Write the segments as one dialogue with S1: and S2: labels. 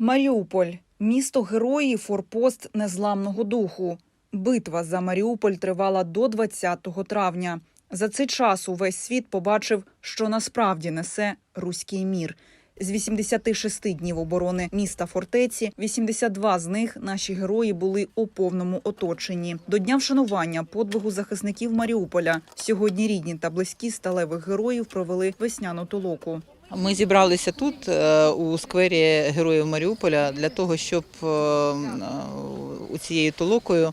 S1: Маріуполь місто герої, форпост незламного духу. Битва за Маріуполь тривала до 20 травня. За цей час увесь світ побачив, що насправді несе руський мір. З 86 днів оборони міста фортеці, 82 з них наші герої були у повному оточенні. До дня вшанування подвигу захисників Маріуполя сьогодні рідні та близькі сталевих героїв провели весняну толоку.
S2: Ми зібралися тут е, у сквері Героїв Маріуполя для того, щоб е, е, у цією толокою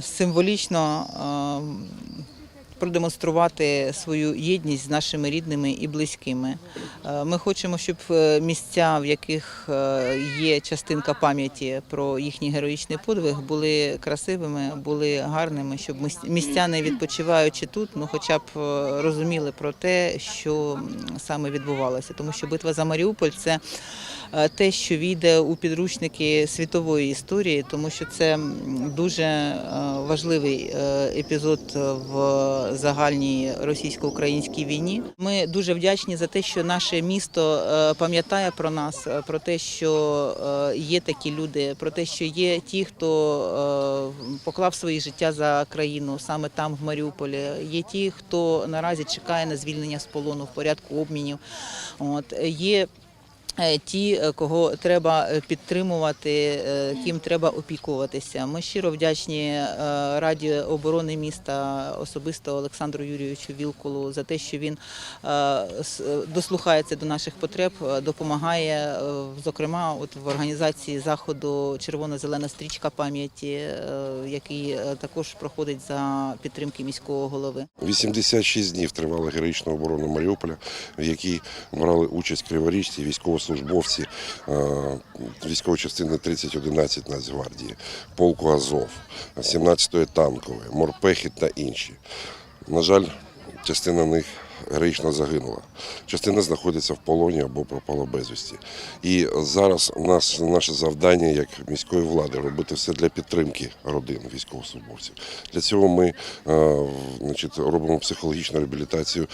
S2: символічно продемонструвати свою єдність з нашими рідними і близькими. Е, Ми хочемо, щоб е, місця, в яких е, є частинка пам'яті про їхній героїчний подвиг, були красивими, були гарними, щоб містяни, відпочиваючи тут, ну хоча б розуміли про те, що саме відбувалося. Тому що битва за Маріуполь це те, що війде у підручники світової історії, тому що це дуже важливий епізод в загальній російсько-українській війні. Ми дуже вдячні за те, що наше місто е, пам'ятає про нас, е, про те, що е, є такі люди, про те, що є ті, хто поклав своє життя за країну саме там, в Маріуполі. Є ті, хто наразі чекає на звільнення з полону в порядку обмінів. От є ті, е, кого треба е, підтримувати, е, ким треба опікуватися. Ми щиро вдячні е, Раді оборони міста, особисто Олександру Юрійовичу Вілкулу, за те, що він е, е, дослухається до наших потреб, е, допомагає, е, зокрема, от в організації заходу Червоно-зелена стрічка пам'яті, е, який е, також проходить за підтримки міського голови.
S3: 86 днів тривала героїчна оборона Маріуполя, в якій брали участь криворіжці, військовослужбовці е, військової частини 3011 Нацгвардії, полку Азов, 17-ї танкової, морпехи та інші. На жаль, частина них героїчно загинула. Частина знаходиться в полоні або пропала безвісті. І зараз у нас наше завдання як міської влади робити все для підтримки родин військовослужбовців. Для цього ми е, значить, робимо психологічну реабілітацію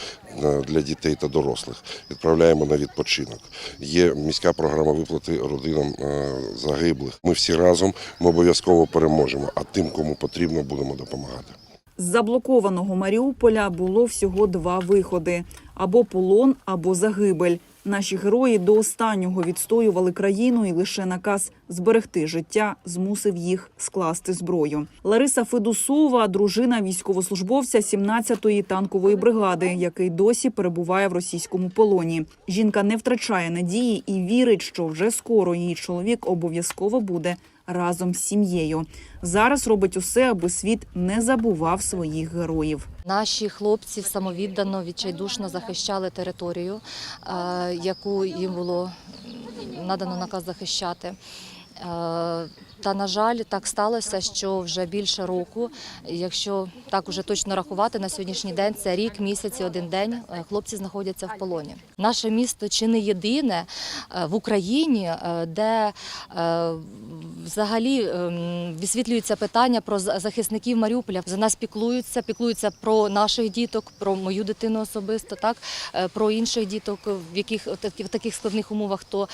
S3: е, для дітей та дорослих, відправляємо на відпочинок. Є міська програма виплати родинам е, загиблих. Ми всі разом ми обов'язково переможемо, а тим, кому потрібно, будемо допомагати.
S1: З заблокованого Маріуполя було всього два виходи: або полон, або загибель. Наші герої до останнього відстоювали країну, і лише наказ зберегти життя змусив їх скласти зброю. Лариса Федусова, дружина військовослужбовця 17-ї танкової бригади, який досі перебуває в російському полоні. Жінка не втрачає надії і вірить, що вже скоро її чоловік обов'язково буде разом з сім'єю. Зараз робить усе, аби світ не забував своїх героїв.
S4: Наші хлопці самовіддано, відчайдушно захищали територію, е, яку їм було надано наказ захищати. Е, Та на жаль, так сталося, що вже більше року, якщо так уже точно рахувати, на сьогоднішній день це рік, місяць і один день. е, Хлопці знаходяться в полоні. Наше місто чи не єдине е, в Україні, де взагалі ем, висвітлюється питання про захисників Маріуполя. За нас піклуються, піклуються про наших діток, про мою дитину особисто, так про інших діток, в яких в таких складних умовах, то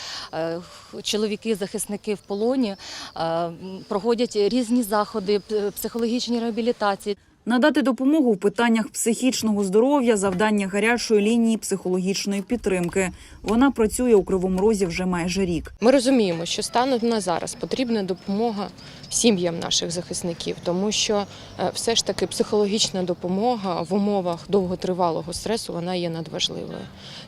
S4: чоловіки, захисники в полоні е, проходять різні заходи, психологічні реабілітації.
S1: Надати допомогу в питаннях психічного здоров'я, завдання гарячої лінії психологічної підтримки. Вона працює у Кривому Розі вже майже рік.
S5: Ми розуміємо, що станом на зараз потрібна допомога сім'ям наших захисників, тому що е, все ж таки психологічна допомога в умовах довготривалого стресу вона є надважливою.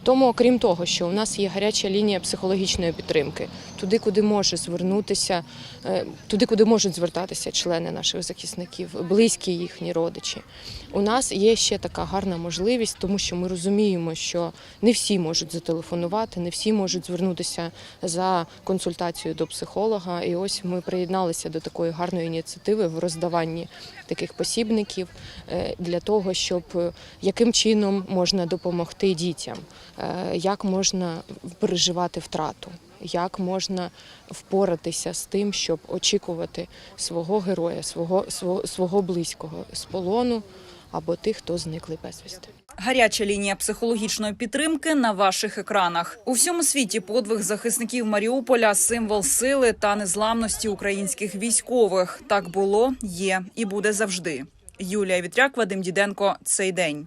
S5: Тому, окрім того, що у нас є гаряча лінія психологічної підтримки, туди, куди може звернутися, е, туди, куди можуть звертатися члени наших захисників, близькі їхні родичі. У нас є ще така гарна можливість, тому що ми розуміємо, що не всі можуть зателефонувати, не всі можуть звернутися за консультацією до психолога. І ось ми приєдналися до такої гарної ініціативи в роздаванні таких посібників е, для того, щоб е, яким чином можна допомогти дітям, е, як можна переживати втрату. Як можна впоратися з тим, щоб очікувати свого героя, свого, свого, свого близького з полону, або тих, хто зникли безвісти.
S1: Гаряча лінія психологічної підтримки на ваших екранах у всьому світі. Подвиг захисників Маріуполя символ сили та незламності українських військових. Так було, є і буде завжди. Юлія Вітряк, Вадим Діденко. Цей день.